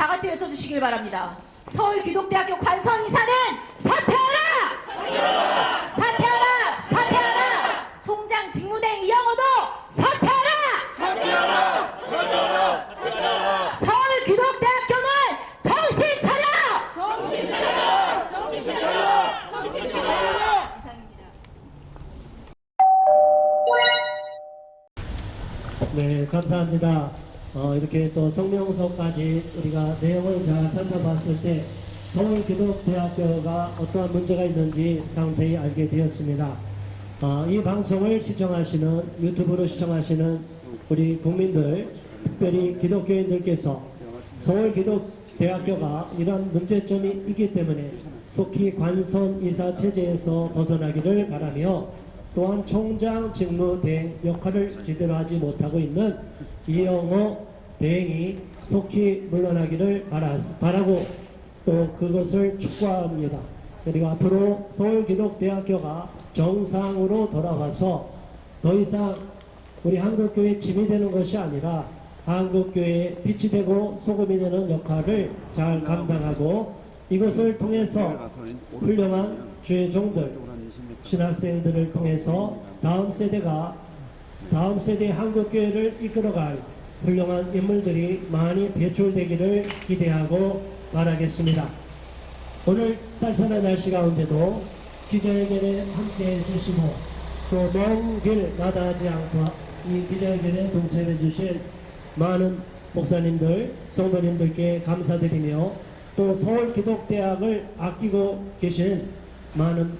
다 같이 외쳐주시길 바랍니다. 서울 기독대학교 관선 이사는 사퇴하라! 사퇴하라! 사퇴하라! 총장 직무대행 이영호도 사퇴하라! 서울 기독대학교는 정신 차려! 이상입니다. 네, 감사합니다. 어, 이렇게 또 성명서까지 우리가 내용을 잘 살펴봤을 때 서울기독대학교가 어떠한 문제가 있는지 상세히 알게 되었습니다. 어, 이 방송을 시청하시는 유튜브로 시청하시는 우리 국민들, 특별히 기독교인들께서 서울기독대학교가 이런 문제점이 있기 때문에 속히 관선 이사 체제에서 벗어나기를 바라며 또한 총장 직무 대행 역할을 제대로 하지 못하고 있는 이영호 대행이 속히 물러나기를 바라, 바라고 또 그것을 축구합니다. 그리고 앞으로 서울기독대학교가 정상으로 돌아가서 더 이상 우리 한국교회 짐이 되는 것이 아니라 한국교회의 빛이 되고 소금이 되는 역할을 잘 감당하고 이것을 통해서 훌륭한 주의 종들 신학생들을 통해서 다음 세대가 다음 세대 한국 교회를 이끌어갈 훌륭한 인물들이 많이 배출되기를 기대하고 바라겠습니다. 오늘 쌀쌀한 날씨 가운데도 기자회견에 함께 해 주시고 또 먼 길 마다하지 않고 이 기자회견에 동참해 주신 많은 목사님들, 성도님들께 감사드리며 또 서울기독대학을 아끼고 계신 많은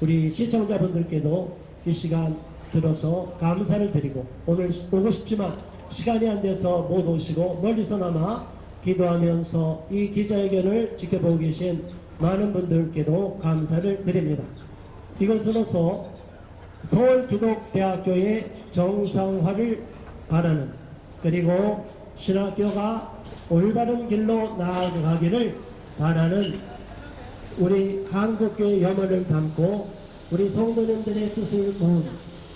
우리 시청자분들께도 이 시간 들어서 감사를 드리고 오늘 오고 싶지만 시간이 안 돼서 못 오시고 멀리서나마 기도하면서 이 기자회견을 지켜보고 계신 많은 분들께도 감사를 드립니다. 이것으로서 서울기독대학교의 정상화를 바라는 그리고 신학교가 올바른 길로 나아가기를 바라는 우리 한국교회 염원을 담고 우리 성도님들의 뜻을 모은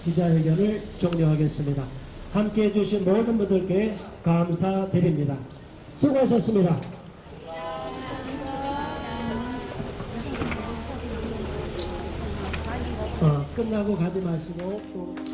기자회견을 종료하겠습니다. 함께 해주신 모든 분들께 감사드립니다. 수고하셨습니다. 어, 끝나고 가지 마시고 또